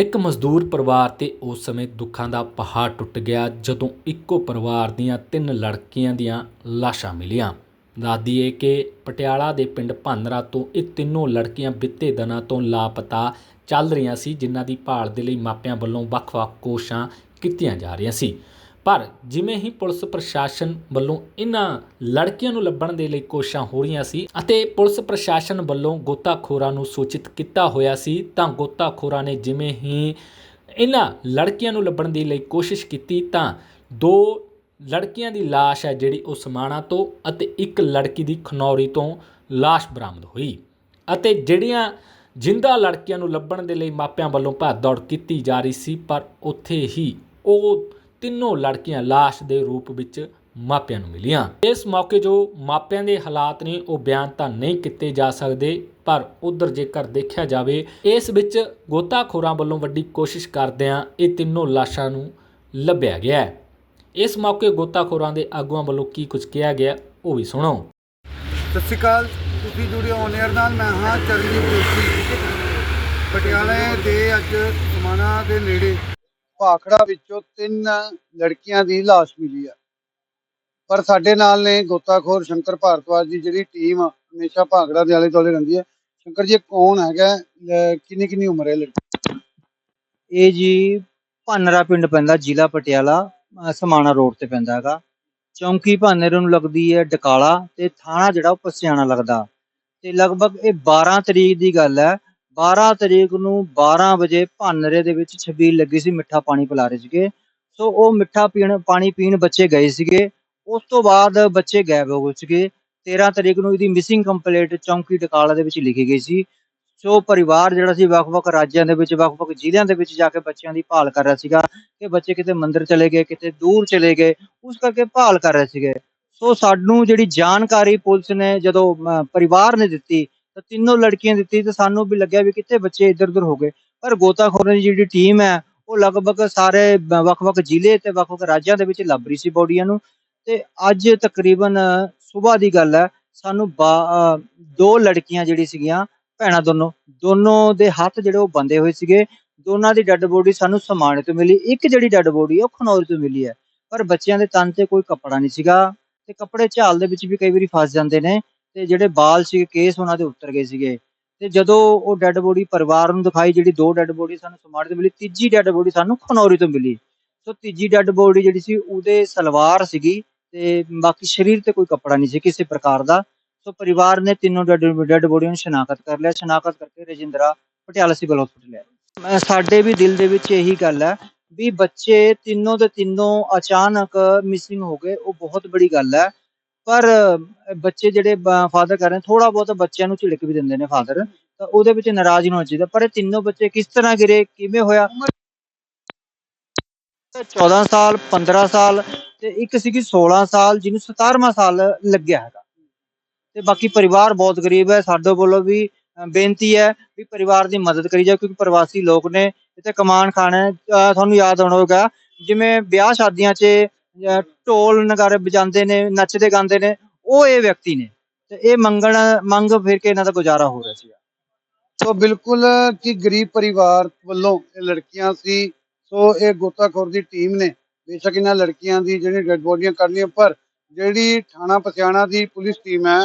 ਇੱਕ ਮਜ਼ਦੂਰ ਪਰਿਵਾਰ ਤੇ ਉਸ ਸਮੇਂ ਦੁੱਖਾਂ ਦਾ ਪਹਾੜ ਟੁੱਟ ਗਿਆ, ਜਦੋਂ ਇੱਕੋ ਪਰਿਵਾਰ ਦੀਆਂ ਤਿੰਨ ਲੜਕੀਆਂ ਦੀਆਂ ਲਾਸ਼ਾਂ ਮਿਲੀਆਂ। ਦੱਸਦੀ ਏ ਕਿ ਪਟਿਆਲਾ ਦੇ ਪਿੰਡ ਭਾਨਰਾ ਤੋਂ ਇਹ ਤਿੰਨੋਂ ਲੜਕੀਆਂ ਬਿੱਤੇ ਦਿਨਾਂ ਤੋਂ ਲਾਪਤਾ ਚੱਲ ਰਹੀਆਂ ਸੀ, ਜਿਨ੍ਹਾਂ ਦੀ ਭਾਲ ਦੇ ਲਈ ਮਾਪਿਆਂ ਵੱਲੋਂ ਵੱਖ-ਵੱਖ ਕੋਸ਼ਾਂ ਕੀਤੀਆਂ ਜਾ ਰਹੀਆਂ ਸੀ। ਪਰ ਜਿਵੇਂ ਹੀ ਪੁਲਿਸ ਪ੍ਰਸ਼ਾਸਨ ਵੱਲੋਂ ਇਹਨਾਂ ਲੜਕੀਆਂ ਨੂੰ ਲੱਭਣ ਦੇ ਲਈ ਕੋਸ਼ਿਸ਼ਾਂ ਹੋ ਰਹੀਆਂ ਸੀ ਅਤੇ ਪੁਲਿਸ ਪ੍ਰਸ਼ਾਸਨ ਵੱਲੋਂ ਗੋਤਾਖੋਰਾਂ ਨੂੰ ਸੂਚਿਤ ਕੀਤਾ ਹੋਇਆ ਸੀ, ਤਾਂ ਗੋਤਾਖੋਰਾਂ ਨੇ ਜਿਵੇਂ ਹੀ ਇਹਨਾਂ ਲੜਕੀਆਂ ਨੂੰ ਲੱਭਣ ਦੇ ਲਈ ਕੋਸ਼ਿਸ਼ ਕੀਤੀ, ਤਾਂ ਦੋ ਲੜਕੀਆਂ ਦੀ ਲਾਸ਼ ਹੈ ਜਿਹੜੀ ਉਹ ਸਮਾਣਾ ਤੋਂ ਅਤੇ ਇੱਕ ਲੜਕੀ ਦੀ ਖਨੌਰੀ ਤੋਂ ਲਾਸ਼ ਬਰਾਮਦ ਹੋਈ ਅਤੇ ਜਿਹੜੀਆਂ ਜਿੰਦਾ ਲੜਕੀਆਂ ਨੂੰ ਲੱਭਣ ਦੇ ਲਈ ਮਾਪਿਆਂ ਵੱਲੋਂ ਭੱਜ ਦੌੜ ਕੀਤੀ ਜਾ ਰਹੀ ਸੀ, ਪਰ ਉੱਥੇ ਹੀ ਉਹ ਤਿੰਨੋਂ ਲੜਕੀਆਂ ਲਾਸ਼ ਦੇ ਰੂਪ ਵਿੱਚ ਮਾਪਿਆਂ ਨੂੰ ਮਿਲੀਆਂ। ਇਸ ਮੌਕੇ ਜੋ ਮਾਪਿਆਂ ਦੇ ਹਾਲਾਤ ਨੇ, ਉਹ ਬਿਆਨ ਤਾਂ ਨਹੀਂ ਕੀਤੇ ਜਾ ਸਕਦੇ, ਪਰ ਉਧਰ ਜੇਕਰ ਦੇਖਿਆ ਜਾਵੇ, ਇਸ ਵਿੱਚ ਗੋਤਾਖੋਰਾਂ ਵੱਲੋਂ ਵੱਡੀ ਕੋਸ਼ਿਸ਼ ਕਰਦਿਆਂ ਇਹ ਤਿੰਨੋਂ ਲਾਸ਼ਾਂ ਨੂੰ ਲੱਭਿਆ ਗਿਆ ਹੈ। ਇਸ ਮੌਕੇ ਗੋਤਾਖੋਰਾਂ ਦੇ ਆਗੂਆਂ ਵੱਲੋਂ ਕੀ ਕੁਝ ਕਿਹਾ ਗਿਆ, ਉਹ ਵੀ ਸੁਣੋ। ਸਤਿ ਸ਼੍ਰੀ ਅਕਾਲ, ਤੁਸੀਂ ਜੁੜੇ ਹੋ ਏਅਰ ਨਾਲ, ਮੈਂ ਹਾਂ ਚਰਨਜੀਤ ਜੋਸ਼ੀ। ਪਟਿਆਲੇ ਦੇ ਅੱਜ ਸਮਾਣਾ ਦੇ ਨੇੜੇ ਭਾਖੜਾ ਵਿੱਚੋਂ ਤਿੰਨ ਲੜਕੀਆਂ ਦੀ ਲਾਸ਼ ਮਿਲੀ ਆ। ਪਰ ਸਾਡੇ ਨਾਲ ਨੇ ਗੋਤਾਖੋਰ ਸ਼ੰਕਰ ਭਾਰਤਵਾਜ ਦੀ ਜਿਹੜੀ ਟੀਮ ਹਮੇਸ਼ਾ ਭਾਖੜਾ ਦੇ ਆਲੇ ਦੁਆਲੇ ਰਹਿੰਦੀ ਹੈ ਸ਼ੰਕਰ ਜੀ, ਇਹ ਕੌਣ ਹੈਗਾ? ਅਹ ਕਿੰਨੀ ਕਿੰਨੀ ਉਮਰ ਹੈ ਲੜਕੀ? ਇਹ ਜੀ ਭਾਨਰਾ ਪਿੰਡ ਪੈਂਦਾ, ਜ਼ਿਲ੍ਹਾ ਪਟਿਆਲਾ, ਅਹ ਸਮਾਣਾ ਰੋਡ ਤੇ ਪੈਂਦਾ ਹੈਗਾ। ਚੌਂਕੀ ਭਾਨਰੇ ਨੂੰ ਲੱਗਦੀ ਹੈ ਡਕਾਲਾ ਤੇ ਥਾਣਾ ਜਿਹੜਾ ਉਹ ਪਸਿਆਣਾ ਲੱਗਦਾ। ਤੇ ਲਗਭਗ ਇਹ 12 ਤਰੀਕ ਦੀ ਗੱਲ ਹੈ 12 ਤਰੀਕ ਨੂੰ 12 ਵਜੇ ਭਾਨਰੇ ਦੇ ਵਿੱਚ ਛਬੀਲ ਲੱਗੀ ਸੀ ਮਿੱਠਾ ਪਾਣੀ ਪਿਲਾ ਰਹੇ ਸੀਗੇ। ਸੋ ਉਹ ਮਿੱਠਾ ਪੀਣ ਪਾਣੀ ਪੀਣ ਬੱਚੇ ਗਏ ਸੀਗੇ। ਉਸ ਤੋਂ ਬਾਅਦ ਬੱਚੇ ਗਾਇਬ ਹੋ ਗਏ ਸੀਗੇ। 13 ਤਰੀਕ ਨੂੰ ਇਹਦੀ ਮਿਸਿੰਗ ਕੰਪਲੇਂਟ ਚੌਂਕੀ ਟਕਾਲਾ ਦੇ ਵਿੱਚ ਲਿਖੀ ਗਈ ਸੀ। ਸੋ ਪਰਿਵਾਰ ਜਿਹੜਾ ਸੀ ਵੱਖ-ਵੱਖ ਰਾਜਾਂ ਦੇ ਵਿੱਚ ਵੱਖ-ਵੱਖ ਜ਼ਿਲ੍ਹਿਆਂ ਦੇ ਵਿੱਚ ਜਾ ਕੇ ਬੱਚਿਆਂ ਦੀ ਭਾਲ ਕਰ ਰਿਹਾ ਸੀਗਾ ਕਿ ਬੱਚੇ ਕਿਤੇ ਮੰਦਿਰ ਚਲੇ ਗਏ ਕਿਤੇ ਦੂਰ ਚਲੇ ਗਏ ਉਸ ਕਰਕੇ ਭਾਲ ਕਰ ਰਹੇ ਸੀਗੇ। ਸੋ ਸਾਨੂੰ ਜਿਹੜੀ ਜਾਣਕਾਰੀ ਪੁਲਿਸ ਨੇ ਜਦੋਂ ਅਮ, ਪਰਿਵਾਰ ਨੇ ਦਿੱਤੀ ਤਾਂ ਤਿੰਨੋਂ ਲੜਕੀਆਂ ਦਿੱਤੀ ਤੇ ਸਾਨੂੰ ਵੀ ਲੱਗਿਆ ਵੀ ਕਿਤੇ ਬੱਚੇ ਇੱਧਰ-ਉੱਧਰ ਹੋ ਗਏ। ਪਰ ਗੋਤਾਖੋਰਾਂ ਦੀ ਜਿਹੜੀ ਟੀਮ ਹੈ, ਉਹ ਲਗਭਗ ਸਾਰੇ ਵੱਖ-ਵੱਖ ਜ਼ਿਲ੍ਹੇ ਤੇ ਵੱਖ-ਵੱਖ ਰਾਜਾਂ ਦੇ ਵਿੱਚ ਲੱਭ ਰਹੀ ਸੀ ਬੋਡੀਆਂ ਨੂੰ। ਤੇ ਅੱਜ ਤਕਰੀਬਨ ਸਵੇਰ ਦੀ ਗੱਲ ਹੈ, ਸਾਨੂੰ ਦੋ ਲੜਕੀਆਂ ਜਿਹੜੀ ਸੀਗੀਆਂ, ਭੈਣਾਂ ਦੋਨੋਂ ਦੋਨੋਂ ਦੇ ਹੱਥ ਜਿਹੜੇ ਉਹ ਬੰਦੇ ਹੋਏ ਸੀਗੇ। ਦੋਨਾਂ ਦੀ ਡੈੱਡ ਬੋਡੀ ਸਾਨੂੰ ਸਮਾਣੇ ਤੋਂ ਮਿਲੀ। ਇੱਕ ਜਿਹੜੀ ਡੈੱਡ ਬੋਡੀ ਉਹ ਖਨੌਰੀ ਤੋਂ ਮਿਲੀ ਹੈ। ਪਰ ਬੱਚਿਆਂ ਦੇ ਤਨ ਤੇ ਕੋਈ ਕੱਪੜਾ ਨਹੀਂ ਸੀਗਾ। ਤੇ ਕੱਪੜੇ ਝਾਲ ਦੇ ਵਿੱਚ ਵੀ ਕਈ ਵਾਰੀ ਫਸ ਜਾਂਦੇ ਨੇ। ਤੇ ਜਿਹੜੇ ਬਾਲ ਸੀਗੇ, ਕੇਸ ਉਹਨਾਂ ਦੇ ਉੱਤਰ ਗਏ ਸੀਗੇ। ਤੇ ਜਦੋਂ ਉਹ ਡੈੱਡ ਬੋਡੀ ਪਰਿਵਾਰ ਨੂੰ ਦਿਖਾਈ, ਜਿਹੜੀ ਦੋ ਡੈੱਡ ਬੋਡੀ ਸਾਨੂੰ ਸਮਾਣੇ ਤੋਂ ਮਿਲੀ, ਤੀਜੀ ਡੈੱਡ ਬੋਡੀ ਸਾਨੂੰ ਖਨੌਰੀ ਤੋਂ ਮਿਲੀ। ਸੋ ਤੀਜੀ ਡੈੱਡ ਬੋਡੀ ਜਿਹੜੀ ਸੀ, ਉਹਦੇ ਸਲਵਾਰ ਸੀਗੀ ਤੇ ਬਾਕੀ ਸਰੀਰ ਤੇ ਕੋਈ ਕੱਪੜਾ ਨਹੀਂ ਸੀ ਕਿਸੇ ਪ੍ਰਕਾਰ ਦਾ। ਸੋ ਪਰਿਵਾਰ ਨੇ ਤਿੰਨੋਂ ਡੈਡ ਡੈਡ ਬੋਡੀਆਂ ਨੂੰ ਸ਼ਨਾਖਤ ਕਰ ਲਿਆ। ਸ਼ਨਾਖਤ ਕਰਕੇ ਰਜਿੰਦਰਾ ਪਟਿਆਲਾ ਸਿਵਲ ਹਸਪੀਟਲ ਲਿਆ ਸਾਡੇ ਵੀ ਦਿਲ ਦੇ ਵਿੱਚ ਇਹੀ ਗੱਲ ਹੈ ਵੀ ਬੱਚੇ ਤਿੰਨੋਂ ਦੇ ਤਿੰਨੋਂ ਅਚਾਨਕ ਮਿਸਿੰਗ ਹੋ ਗਏ। ਉਹ ਬਹੁਤ ਬੜੀ ਗੱਲ ਹੈ। ਪਰ ਬੱਚੇ ਜਿਹੜੇ ਫਾਦਰ ਕਰ ਰਹੇ ਥੋੜਾ ਬਹੁਤ ਬੱਚਿਆਂ ਨੂੰ ਝਿੜਕ ਵੀ ਦਿੰਦੇ ਨੇ ਫਾਦਰ ਤਾਂ ਉਹਦੇ ਵਿੱਚ ਨਾਰਾਜ਼ ਨਹੀਂ ਹੋਣਾ ਚਾਹੀਦਾ। ਪਰ ਇਹ ਤਿੰਨੋਂ ਬੱਚੇ ਕਿਸ ਤਰ੍ਹਾਂ ਗਿਰੇ, ਕਿਵੇਂ ਹੋਇਆ? 14 ਸਾਲ 15 ਸਾਲ ਤੇ ਇੱਕ ਸੀਗੀ 16 ਸਾਲ, ਜਿਹਨੂੰ 17ਵਾਂ ਸਾਲ ਲੱਗਿਆ ਹੈਗਾ। ਤੇ ਬਾਕੀ ਪਰਿਵਾਰ ਬਹੁਤ ਗਰੀਬ ਹੈ, ਸਾਡੇ ਵੱਲੋਂ ਵੀ ਬੇਨਤੀ ਹੈ ਵੀ ਪਰਿਵਾਰ ਦੀ ਮਦਦ ਕਰੀ ਜਾਓ, ਕਿਉਂਕਿ ਪ੍ਰਵਾਸੀ ਲੋਕ ਨੇ, ਇੱਥੇ ਕਮਾਨ ਖਾਣਾ ਤੁਹਾਨੂੰ ਯਾਦ ਹੋਣਾ ਹੋਗਾ ਜਿਵੇਂ ਵਿਆਹ ਸ਼ਾਦੀਆਂ 'ਚ ਅਹ, ਢੋਲ ਨਗਾਰੇ ਵਜਾਉਂਦੇ ਨੇ ਨੱਚਦੇ ਗਾਉਂਦੇ ਨੇ ਉਹ ਇਹ ਵਿਅਕਤੀ ਨੇ। ਤੇ ਇਹ ਮੰਗਣ ਮੰਗ ਫਿਰ ਕੇ ਇਹਨਾਂ ਦਾ ਗੁਜ਼ਾਰਾ ਹੋ ਰਿਹਾ ਸੀ ਸੋ ਬਿਲਕੁਲ ਕਿ ਗਰੀਬ ਪਰਿਵਾਰ ਵੱਲੋਂ ਇਹ ਲੜਕੀਆਂ ਸੀ ਸੋ ਇਹ ਗੋਤਾਖੋਰ ਦੀ ਟੀਮ ਨੇ। ਬੇਸ਼ੱਕ ਇਹਨਾਂ ਲੜਕੀਆਂ ਦੀ ਜਿਹੜੀ ਡੈਡ ਬੋਡੀਆਂ ਕਰਨੀਆਂ ਪਰ ਜਿਹੜੀ ਥਾਣਾ ਪਸਿਆਣਾ ਦੀ ਪੁਲਿਸ ਟੀਮ ਹੈ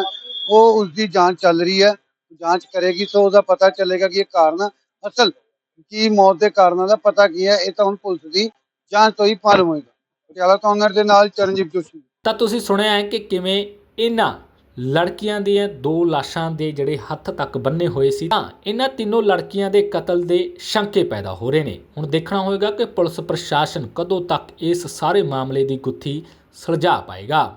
ਉਹ ਉਸ ਦੀ ਜਾਂਚ ਚੱਲ ਰਹੀ ਹੈ। ਜਾਂਚ ਕਰੇਗੀ ਸੋ ਉਹਦਾ ਪਤਾ ਚੱਲੇਗਾ ਕਿ ਇਹ ਕਾਰਨ ਅਸਲ ਕੀ ਮੌਤ ਦੇ ਕਾਰਨਾਂ ਦਾ ਪਤਾ ਕੀ ਹੈ ਇਹ ਤਾਂ ਹੁਣ ਪੁਲਿਸ ਦੀ ਜਾਂਚ ਤੋਂ ਹੀ ਮਾਲੂਮ ਹੋਏਗਾ। ਪਟਿਆਲਾ ਤੋਂ ਓਨਰ ਦੇ ਨਾਲ ਚਰਨਜੀਤ ਜੋਸ਼ੀ। ਤਾਂ ਤੁਸੀਂ ਸੁਣਿਆ ਹੈ ਕਿ ਕਿਵੇਂ ਇਹਨਾਂ ਲੜਕੀਆਂ ਦੀਆਂ ਦੋ ਲਾਸ਼ਾਂ ਦੇ ਜਿਹੜੇ ਹੱਥ ਤੱਕ ਬੰਨੇ ਹੋਏ ਸੀ, ਤਾਂ ਇਹਨਾਂ ਤਿੰਨੋਂ ਲੜਕੀਆਂ ਦੇ ਕਤਲ ਦੇ ਸ਼ੰਕੇ ਪੈਦਾ ਹੋ ਰਹੇ ਨੇ। ਹੁਣ ਦੇਖਣਾ ਹੋਏਗਾ ਕਿ ਪੁਲਿਸ ਪ੍ਰਸ਼ਾਸਨ ਕਦੋਂ ਤੱਕ ਇਸ ਸਾਰੇ ਮਾਮਲੇ ਦੀ ਗੁੱਥੀ ਸੁਲਝਾ ਪਾਏਗਾ।